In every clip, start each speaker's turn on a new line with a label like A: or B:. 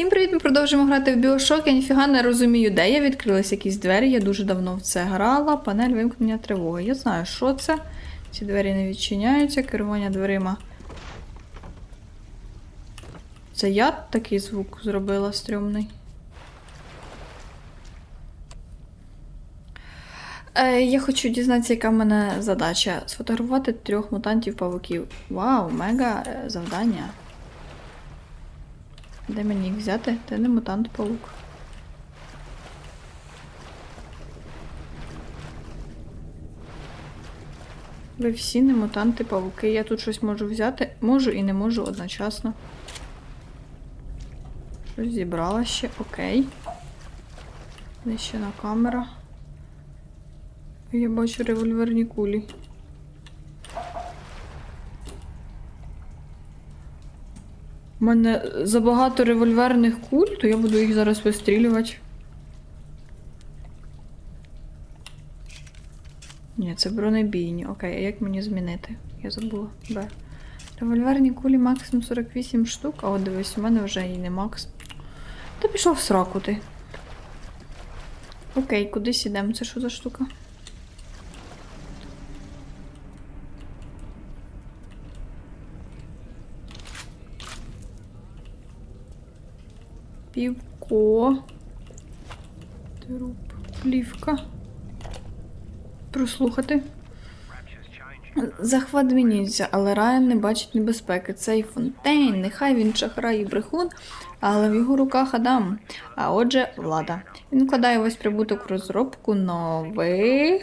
A: Всім привіт! Ми продовжуємо грати в Біошок. Я ніфіга не розумію, де я відкрились якісь двері. Я дуже давно в це грала. Панель вимкнення тривоги. Я знаю, що це. Ці двері не відчиняються, керування дверима. Це я такий звук зробила стрьомний. Е, я хочу дізнатися, яка в мене задача. Сфотографувати трьох мутантів павуків. Вау, мега е, завдання. Де мені їх взяти? Ти не мутант паук. Ви всі не мутанти павуки. Я тут щось можу взяти. Можу і не можу одночасно. Щось зібрала ще, окей. Де камера. Я бачу револьверні кулі. У мене забагато револьверних куль, то я буду їх зараз вистрілювати. Ні, це бронебійні. Окей, а як мені змінити? Я забула. Б. Револьверні кулі максимум 48 штук, а от дивись, у мене вже і не макс. Та пішов в сраку ти. Окей, кудись ідемо? Це що за штука? Півко. Труп. Плівка. Прослухати. Захват змінюється, але Райан не бачить небезпеки. Цей фонтейн, нехай він шахрай і брехун, але в його руках Адам. А отже, влада. Він вкладає весь прибуток в розробку нових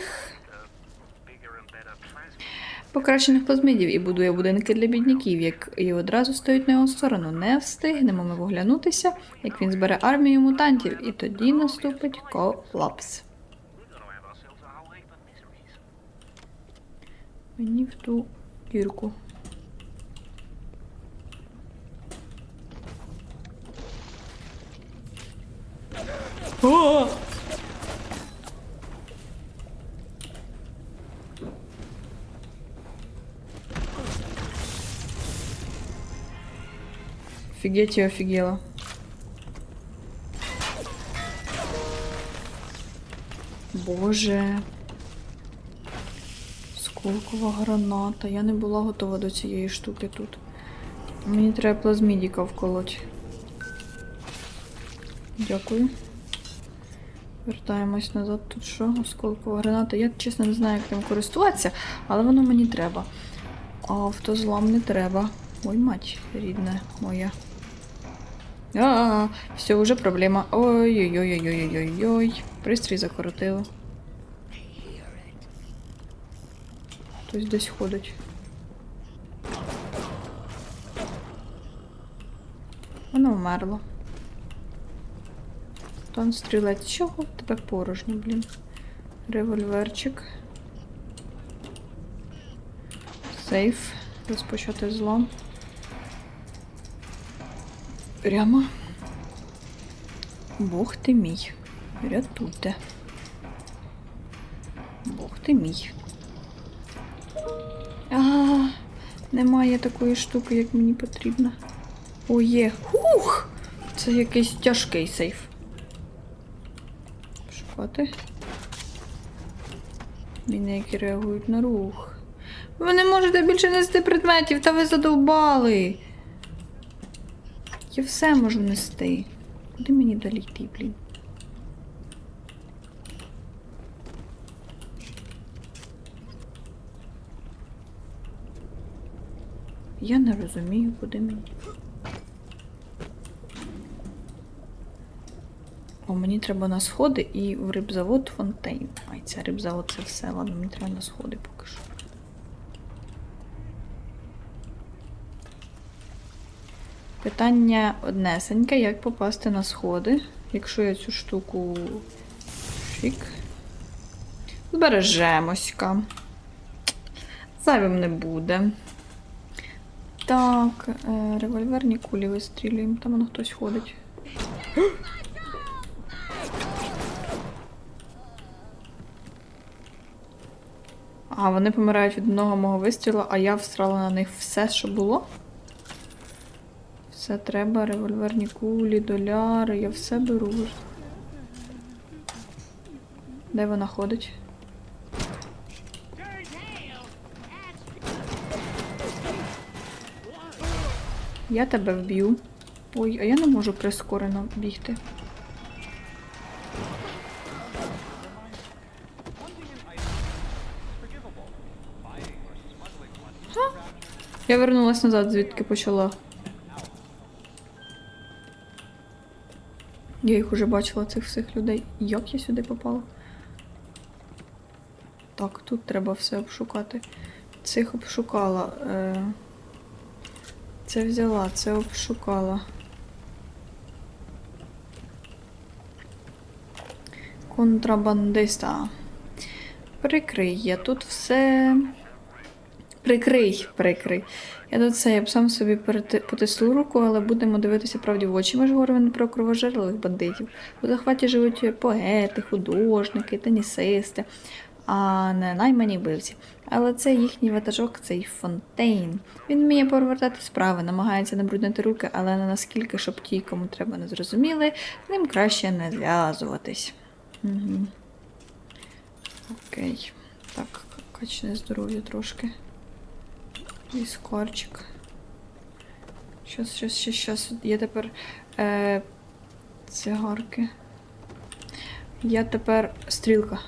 A: покращених плазмидів і будує будинки для бідняків, як і одразу стоїть на його сторону. Не встигнемо ми виглянутися, як він збере армію мутантів, і тоді наступить колапс. Мені в ту дірку. О! Офигеть, я офигела. Боже. Сколкова граната. Я не була готова до цієї штуки тут. Мені треба плазмідіка вколоть. Дякую. Вертаємось назад. Тут що? Осколкова граната. Я чесно не знаю, як тим користуватися, але воно мені треба. А автозлам не треба. Ой, мать рідна моя. А, все, уже проблема. Ой-ой-ой-ой-ой-ой-ой. Пристрій закоротило. Хтось десь ходить. Воно вмерло. Тон стрілець. Чого в тебе порожньо, блін? Револьверчик. Сейф. Розпочати злом. Прямо. Бог ти мій. Рятуйте. Бог ти мій. А, немає такої штуки, як мені потрібно. О, є. Ух! Це якийсь тяжкий сейф. Шукати. Міни, які реагують на рух. Ви не можете більше нести предметів, та ви задовбали. Я все можу нести. Куди мені далі блін? Я не розумію, куди мені. О, мені треба на сходи і в рибзавод фонтейн. Ай, це рибзавод це все. Ладно, мені треба на сходи поки що. Питання однесеньке, як попасти на сходи, якщо я цю штуку фік. Збережемося. Зайвим не буде. Так, е, револьверні кулі вистрілюємо, там воно хтось ходить. А, вони помирають від одного мого вистрілу, а я встрала на них все, що було. Все треба, револьверні кулі, доляри, я все беру. Де вона ходить? Я тебе вб'ю. Ой, а я не можу прискорено бігти. Я вернулась назад, звідки почала. Я їх уже бачила, цих всіх людей. Як я сюди попала? Так, тут треба все обшукати. Цих обшукала. Е... Це взяла, це обшукала. Контрабандиста. Прикрий, я тут все. Прикрий, прикрий. Я тут це, я б сам собі потисну руку, але будемо дивитися правді в очі. Ми ж говоримо про кровожерлих бандитів. У захваті живуть поети, художники, тенісисти, а не наймані вбивці. Але це їхній ватажок, цей фонтейн. Він вміє повертати справи, намагається не бруднити руки, але не наскільки, щоб ті, кому треба, не зрозуміли, ним краще не зв'язуватись. Угу. Окей. Так, качне здоров'я трошки. Віскарчик. Щас, щас, щас, щас. Я тепер. Е, цигарки. Я тепер. Стрілка.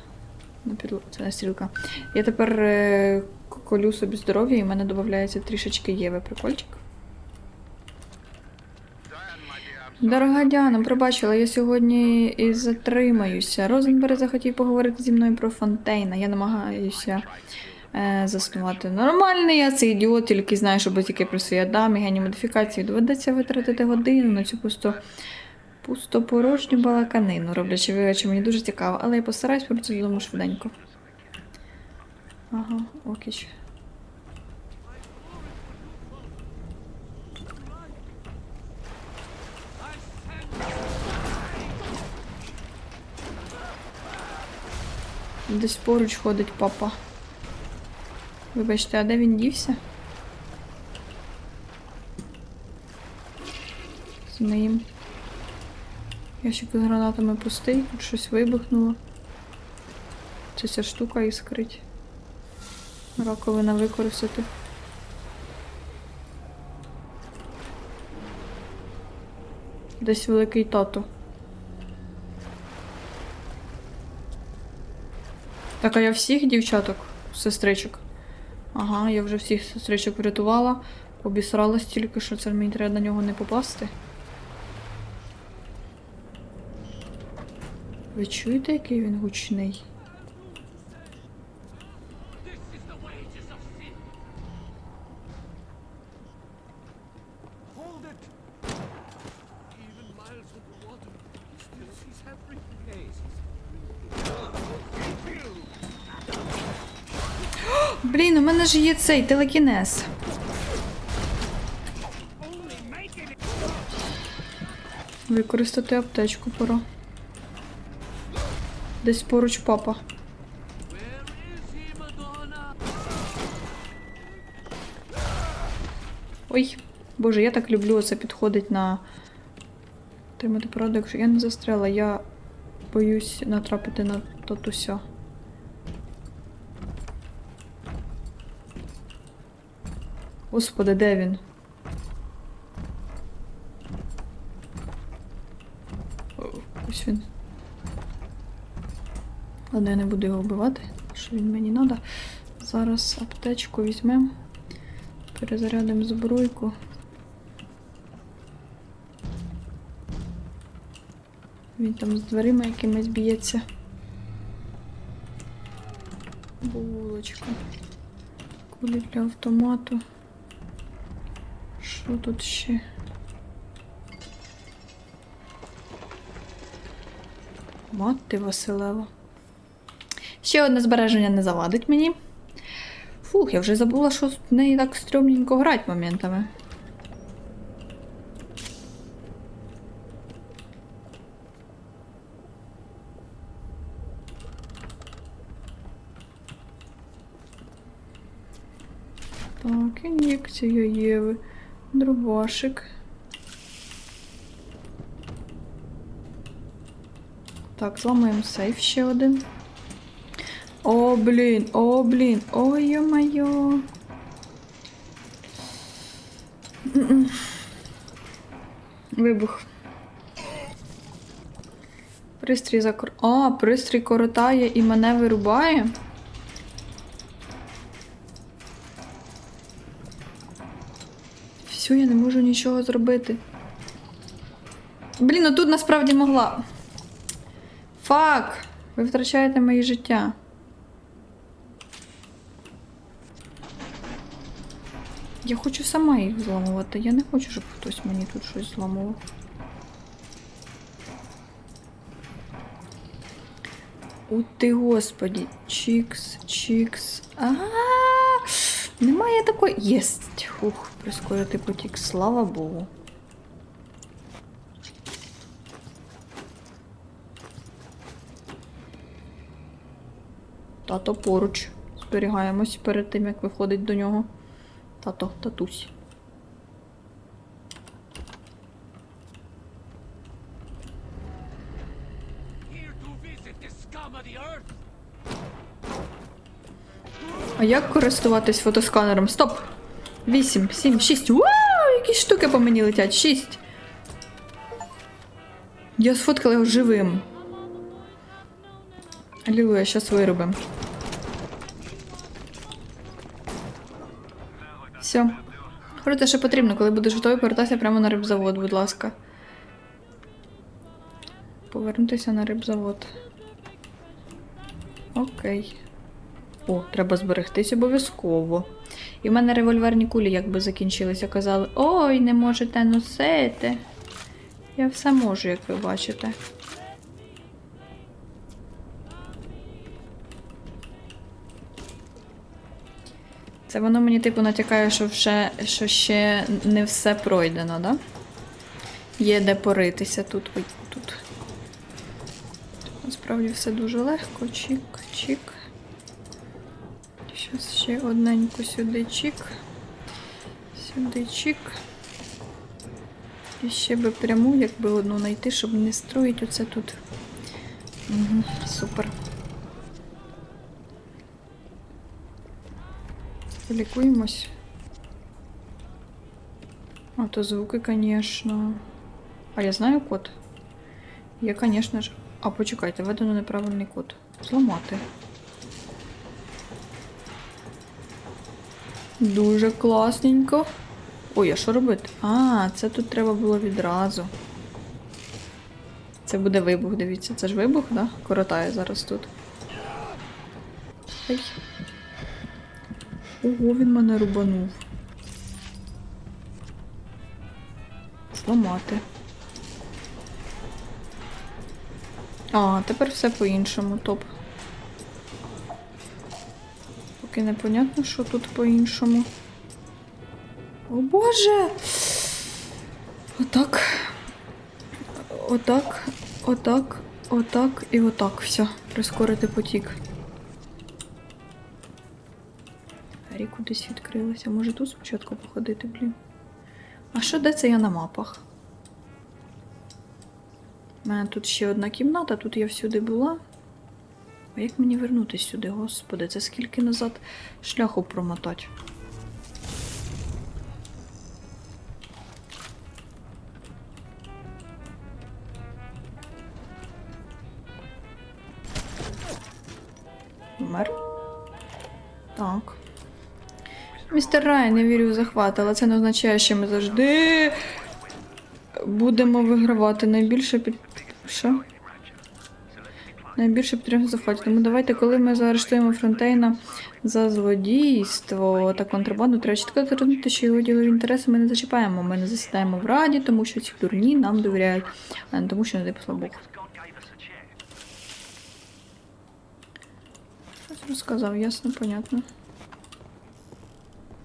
A: На підло... Це не стрілка. Я тепер е, колю собі здоров'я і в мене додається трішечки Єви. Прикольчик. Дорога Діана, пробачила, я сьогодні і затримаюся. Розенберг захотів поговорити зі мною про Фонтейна. Я намагаюся заснувати. Нормальний я цей ідіот, тільки знаю, що тільки про свої адамі, гені модифікації. Доведеться витратити годину на цю пусто, пустопорожню балаканину, роблячи вигляд, що мені дуже цікаво, але я постараюсь повернутися додому швиденько. Ага, окей. Десь поруч ходить папа. Вибачте, а де він дівся? З моїм. Ящик з гранатами пустий, тут щось вибухнуло. Це ця штука іскрить. Раковина використати. Десь великий тато. Так, а я всіх дівчаток, сестричок. Ага, я вже всіх сестричок врятувала. Обісралась тільки, що це мені треба на нього не попасти. Ви чуєте, який він гучний? Блін, у мене ж є цей телекінез. Використати аптечку пора. Десь поруч папа. Ой, боже, я так люблю це підходить на тримати пораду, якщо я не застряла, я боюсь натрапити на татуся. Господи, де він? Ось він. Ладно, я не буду його вбивати, що він мені треба. Зараз аптечку візьмемо. Перезарядимо збройку. Він там з дверима якимись б'ється. Булочка. Кулі для автомату. Що тут ще? Мати Василева. Ще одне збереження не завадить мені. Фух, я вже забула, що в неї так стрьомненько грати моментами. Так, ін'єкція Єви дровошик. Так, зламаємо сейф ще один. О, блін, о, блін, ой йо-майо. Вибух. Пристрій закор... А, пристрій коротає і мене вирубає. Все, я не можу нічого зробити. Блін, ну тут насправді могла. Фак! Ви втрачаєте моє життя. Я хочу сама їх зламувати. Я не хочу, щоб хтось мені тут щось зламував. У ти господі. Чікс, чікс. А, немає такої. Єсть. Хух, прискорити потік, слава Богу. Тато поруч. Зберігаємось перед тим, як виходить до нього. Тато, татусь. А як користуватись фотосканером? Стоп! 8, 7, 6. Вау! Які штуки по мені летять. 6. Я сфоткала його живим. Алілуя, щас виробимо. Все. Говори що потрібно, коли будеш готовий, повертайся прямо на рибзавод, будь ласка. Повернутися на рибзавод. Окей. О, треба зберегтись обов'язково. І в мене револьверні кулі якби закінчилися. Казали, ой, не можете носити. Я все можу, як ви бачите. Це воно мені типу натякає, що, ще, що ще не все пройдено, да? Є де поритися тут. Ой, тут. Насправді все дуже легко. Чік, чік. Щас ще одненько сюди чік. Сюди чік. І ще би пряму, якби одну знайти, щоб не строїть оце тут. Угу, супер. Полікуємось. А то звуки, звісно. А я знаю код. Я, звісно ж. А, почекайте, введено неправильний код. Зламати. Дуже класненько. Ой, а що робити? А, це тут треба було відразу. Це буде вибух, дивіться. Це ж вибух, да? Коротає зараз тут. Ай. Ого, він мене рубанув. Зламати. А, тепер все по-іншому, топ. Поки непонятно, що тут по-іншому. О боже! Отак. Отак, отак, отак і отак. Все, прискорити потік. Двері кудись відкрилися. Може тут спочатку походити, блін. А що де це я на мапах? У мене тут ще одна кімната, тут я всюди була. А як мені вернутися сюди, господи, це скільки назад шляху промотати? Вмер. Так. Містер Райан, я вірю в захват, але це не означає, що ми завжди будемо вигравати найбільше під. Що? Найбільше підтримку захватів. Тому давайте, коли ми заарештуємо Фронтейна за злодійство та контрабанду, треба чітко зрозуміти, що його ділові інтереси ми не зачіпаємо. Ми не засідаємо в раді, тому що ці дурні нам довіряють, а не тому, що не послав Бог. Щось розказав, ясно, понятно.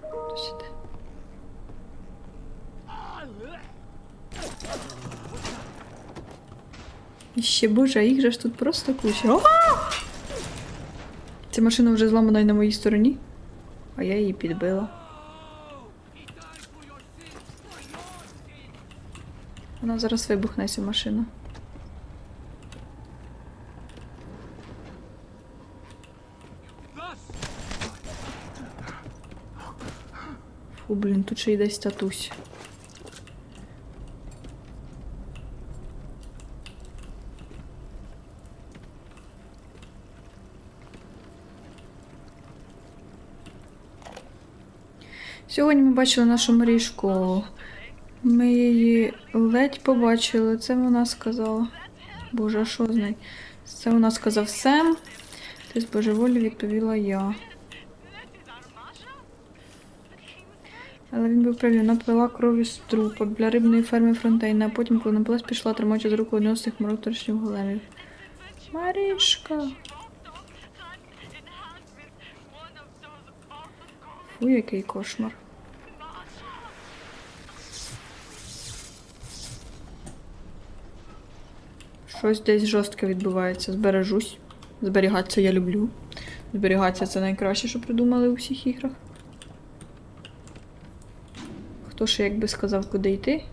A: Хтось Ще боже, а їх же ж тут просто куча. О! Ця машина вже зламана і на моїй стороні, а я її підбила. Вона зараз вибухне ця машина. Фу, блін, тут ще й десь татусь. Сьогодні ми бачили нашу Марішку. Ми її ледь побачили. Це вона сказала. Боже, що з нею? Це вона сказав Сем. Ти з божеволі відповіла я. Але він був правий, вона пила кров'ю з трупа біля рибної ферми Фронтейна, а потім, коли напилась, пішла, тримаючи за руку одного з цих моторошніх големів. Марішка. Фу, який кошмар. Щось десь жорстке відбувається. Збережусь. Зберігатися я люблю. Зберігатися це найкраще, що придумали у всіх іграх. Хто ще як би сказав, куди йти?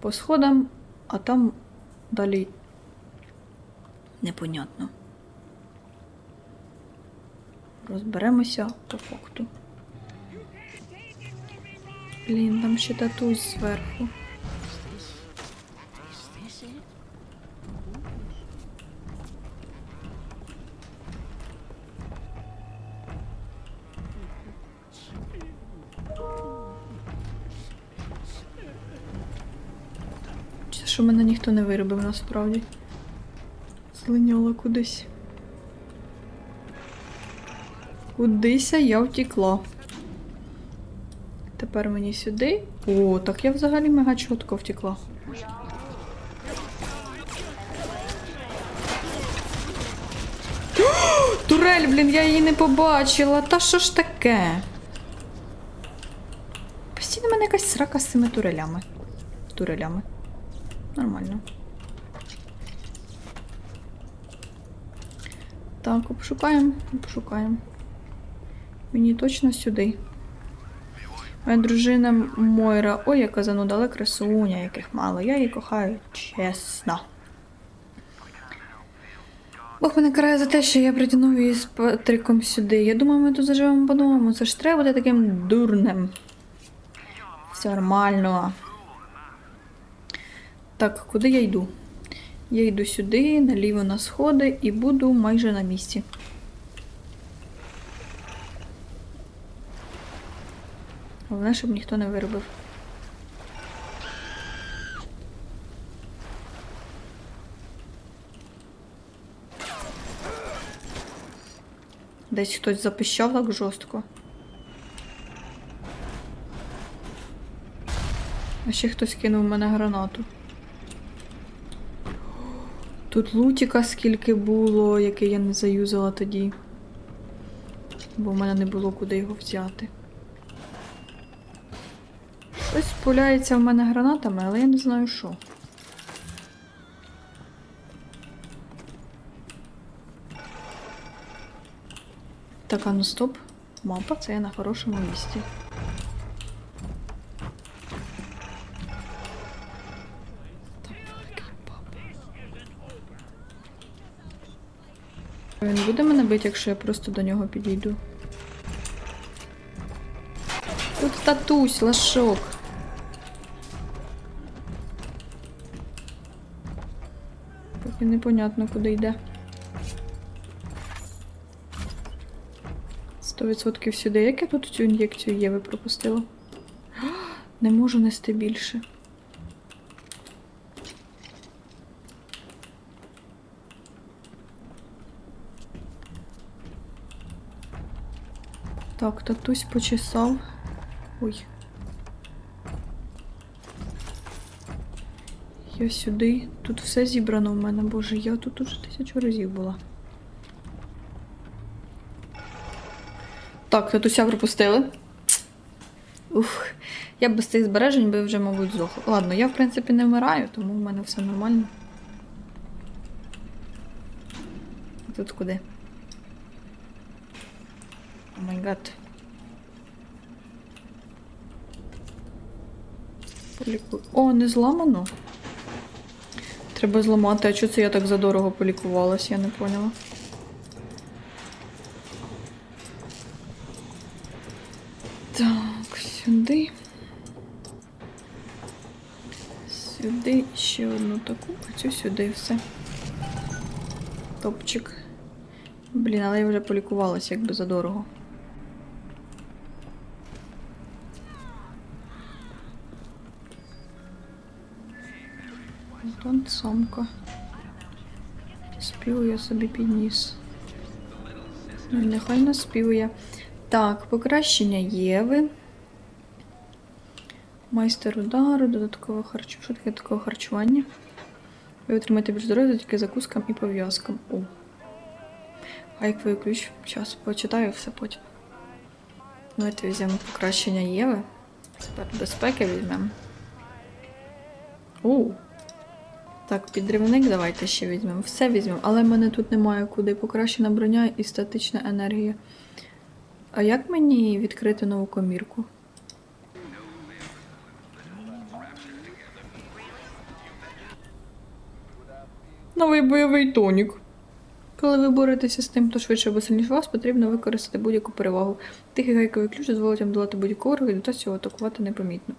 A: По сходам, а там далі непонятно. Розберемося по факту. Блін, там ще татусь зверху. Що мене ніхто не виробив насправді. Злиняла кудись. Кудися я втікла. Тепер мені сюди. О, так я взагалі мега чітко втекла. Турель, блін, я її не побачила. Та що ж таке? Постійно в мене якась срака з цими турелями. Турелями. Нормально. Так, обшукаємо, обшукаємо. Мені точно сюди. Моя дружина Мойра. Ой, яка зануда, але красуня, яких мало. Я її кохаю чесно. Бог мене карає за те, що я притягнув її з Патриком сюди. Я думаю, ми тут заживемо по-новому. Це ж треба бути таким дурним. Все нормально. Так, куди я йду? Я йду сюди, наліво на сходи і буду майже на місці. Головне, щоб ніхто не виробив. Десь хтось запищав так жорстко. А ще хтось кинув в мене гранату. Тут лутіка скільки було, який я не заюзала тоді. Бо в мене не було куди його взяти. Щось пуляється в мене гранатами, але я не знаю що. Так, а ну стоп. Мапа, це я на хорошому місці. Там великий папа. Він буде мене бити, якщо я просто до нього підійду. Тут татусь, лашок. Поки непонятно, куди йде. 100% сюди. Як я тут цю ін'єкцію Єви пропустила? Не можу нести більше. Так, татусь почесав. Ой. Я сюди. Тут все зібрано в мене, боже, я тут уже тисячу разів була. Так, татуся пропустили. Ух, я без цих збережень би вже, мабуть, здохла. Ладно, я, в принципі, не вмираю, тому в мене все нормально. Тут куди? О май гад. Поліку... О, не зламано. Треба зламати, а чого це я так задорого полікувалась, я не поняла. Так, сюди. Сюди ще одну таку, а цю сюди все. Топчик. Блін, але я вже полікувалась, якби задорого. Антон самка. Співує собі підніс. Ну, Нехай наспівує. Так, покращення Єви. Майстер удару, додаткове харчування. Що таке додаткове харчування? Ви отримаєте більш здоров'я завдяки закускам і пов'язкам. О. Ви ключ? Час почитаю все потім. Давайте візьмемо покращення Єви. Тепер безпеки візьмемо. Так, підривник давайте ще візьмемо. Все візьмемо, але в мене тут немає куди. Покращена броня і статична енергія. А як мені відкрити нову комірку? Новий бойовий тонік. Коли ви боретеся з тим, хто швидше або сильніше вас, потрібно використати будь-яку перевагу. Тихий гайковий ключ дозволить вам долати будь-яку ворога і додасть його атакувати непомітно.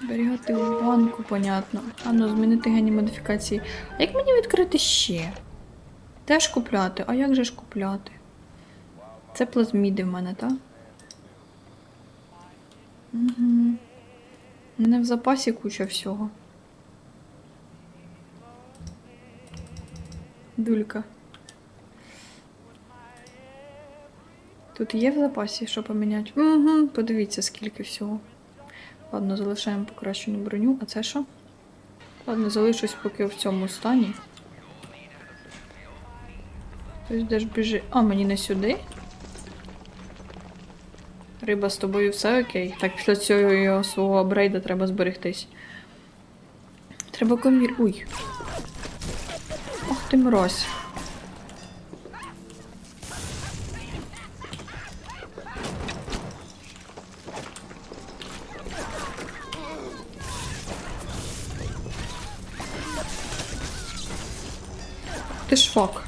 A: Зберігати в банку, понятно. А ну, змінити гені модифікації. А як мені відкрити ще? Теж купляти? А як же ж купляти? Це плазміди в мене, так? Угу. У мене в запасі куча всього. Дулька. Тут є в запасі, що поміняти? Угу, подивіться, скільки всього. Ладно, залишаємо покращену броню. А це що? Ладно, залишусь поки в цьому стані. Хтось де ж біжи. А, мені не сюди. Риба, з тобою все окей. Так, після цього його свого апгрейда треба зберегтись. Треба комір. Уй. Ох ти мразь. Фак.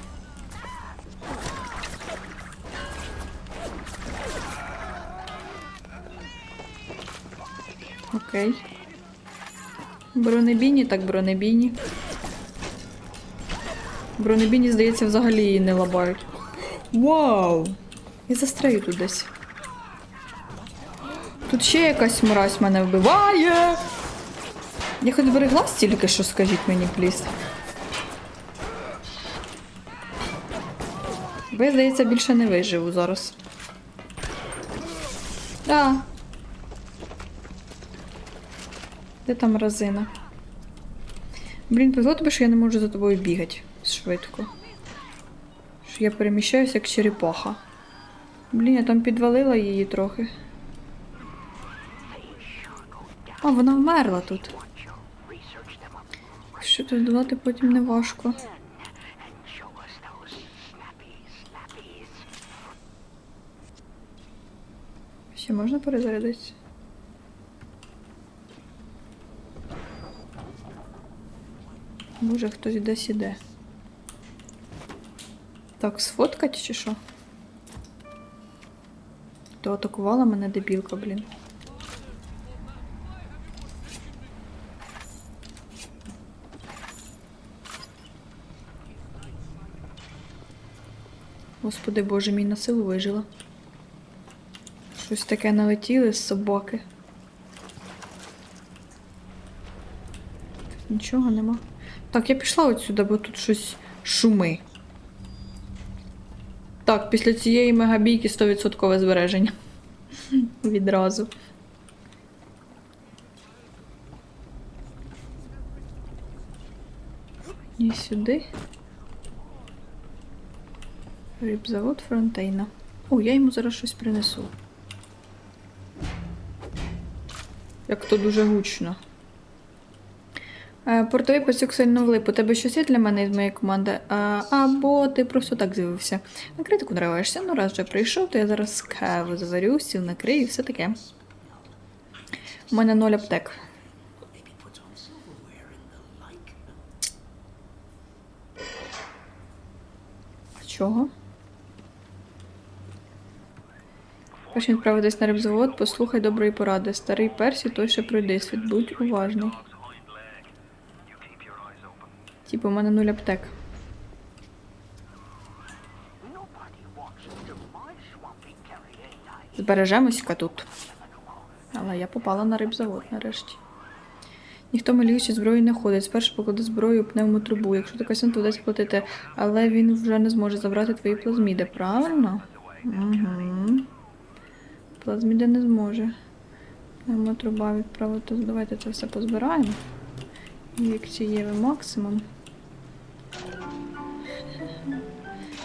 A: Окей. Бронебійні, так бронебійні. Бронебійні, здається, взагалі її не лабають. Вау! Я застраю тут десь. Тут ще якась мразь мене вбиває. Я хоч берегла стільки, що скажіть мені, пліс. Бо я, здається, більше не виживу зараз. Да. Де там разина? Блін, повезло тобі, що я не можу за тобою бігати швидко. Що я переміщаюся як черепаха. Блін, я там підвалила її трохи. А, вона вмерла тут. Що тут долати потім не важко. Ще можна перезарядитися? Може, хтось десь іде. Так, сфоткать чи що? То атакувала мене дебілка, блін. Господи Боже, мій на силу вижила. Щось таке налетіли з собаки. Тут нічого нема. Так, я пішла отсюди, бо тут щось шуми. Так, після цієї мегабійки 100% збереження. Відразу. І сюди. Рибзавод Фронтейна. О, я йому зараз щось принесу. Як то дуже гучно. Е, Портовий пацюк сильно влип. У тебе щось є для мене із моєї команди? А, або ти просто так з'явився. На критику нравишся. Ну, раз вже прийшов, то я зараз каву заварю, стіл накрию і все таке. У мене ноль аптек. А чого? Перш ніж відправитись на рибзавод, послухай доброї поради. Старий Персі, той ще пройди світ, будь уважний. Типу, у мене нуль аптек. Збережемося тут. Але я попала на рибзавод нарешті. Ніхто малюючи зброю не ходить. Спершу поклади зброю пневмотрубу. Якщо така син, то вдасться платити. Але він вже не зможе забрати твої плазміди, правильно? Угу. Плазміди не зможе. Пневмотруба відправити. Давайте це все позбираємо. Ін'єкцієвий максимум.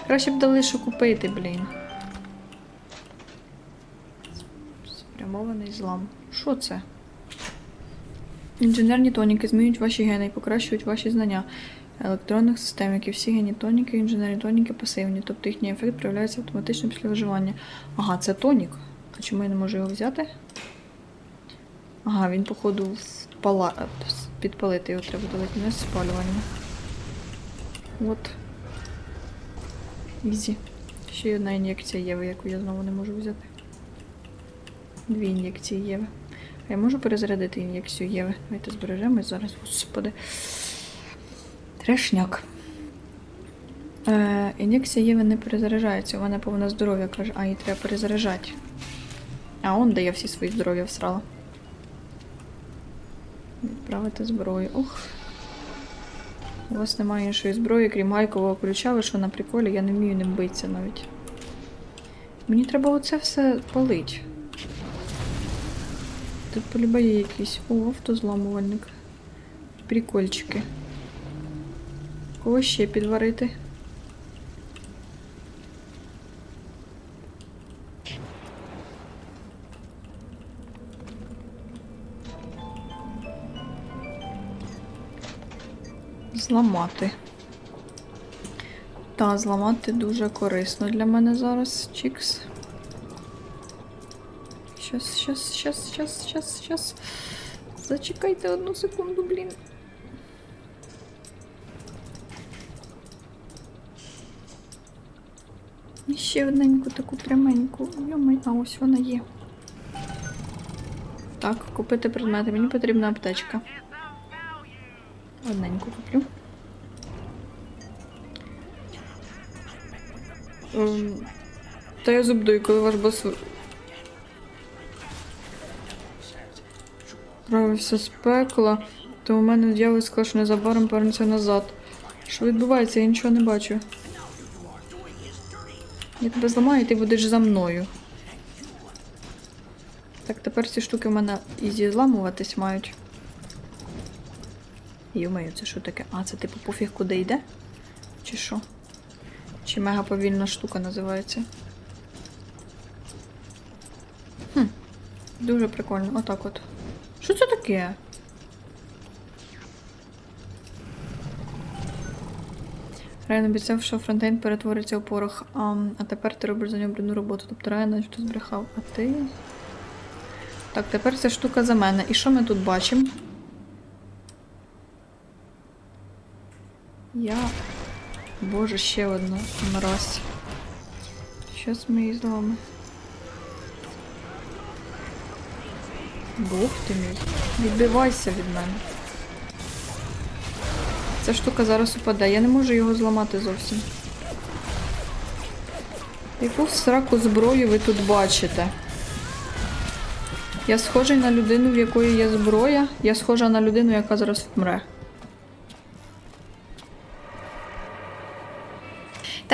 A: Краще б дали, що купити, блін. Спрямований злам. Що це? Інженерні тоніки змінюють ваші гени і покращують ваші знання електронних систем, як і всі гені тоніки, інженерні тоніки пасивні, тобто їхній ефект проявляється автоматично після виживання. Ага, це тонік. А чому я не можу його взяти? Ага, він, походу, впала... підпалити його треба давати не спалювання. От. Ізі. Ще одна ін'єкція Єви, яку я знову не можу взяти. Дві ін'єкції Єви. А я можу перезарядити ін'єкцію Єви? Давайте збережемось зараз, господи. Трешняк. Е, ін'єкція Єви не перезаряджається, у мене повне здоров'я каже, а її треба перезаряджати. А он де я всі свої здоров'я всрала. Відправити зброю. Ух. У вас немає іншої зброї, крім гайкового ключа, ви що на приколі, я не вмію ним битися навіть. Мені треба оце все палить. Тут полюба є якийсь. О, автозламувальник. Прикольчики. Кого ще підварити? Зламати. Та, зламати дуже корисно для мене зараз. Чікс. Щас, щас, щас, щас, щас, щас. Зачекайте одну секунду, блін. І ще одненьку таку пряменьку. Йомай, а ось вона є. Так, купити предмети. Мені потрібна аптечка. Одненьку куплю. Та я зубдую, коли ваш бос Правився з пекла, то у мене дьявол що незабаром повернеться назад. Що відбувається, я нічого не бачу. Я тебе зламаю, і ти будеш за мною. Так, тепер ці штуки в мене ізі зламуватись мають. Йомаю, це що таке? А, це типу пофіг куди йде? Чи що? Чи мега повільна штука називається? Хм, дуже прикольно. Отак от. Що це таке? Райан обіцяв, що фронтейн перетвориться у порох, а, а тепер ти робиш за нього брудну роботу. Тобто Райан начебто збрехав, а ти. Так, тепер ця штука за мене. І що ми тут бачимо? Я. Боже, ще одна мразь. Щас ми її зламаємо. Бог ти мій. Відбивайся від мене. Ця штука зараз упаде. Я не можу його зламати зовсім. Яку сраку зброю ви тут бачите? Я схожий на людину, в якої є зброя. Я схожа на людину, яка зараз вмре.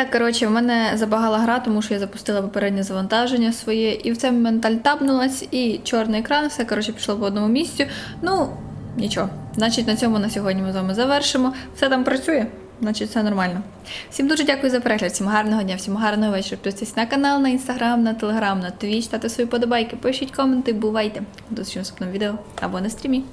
A: Так, коротше, в мене забагала гра, тому що я запустила попереднє завантаження своє, і в цей момент альтабнулась, і чорний екран, все коротше пішло по одному місцю. Ну, нічого. Значить, на цьому на сьогодні ми з вами завершимо. Все там працює, значить, все нормально. Всім дуже дякую за перегляд, всім гарного дня, всім гарного вечора. Підписуйтесь на канал, на інстаграм, на телеграм, на твіч, ставте свої подобайки, пишіть коменти, бувайте. До зустрічі в наступному відео або на стрімі.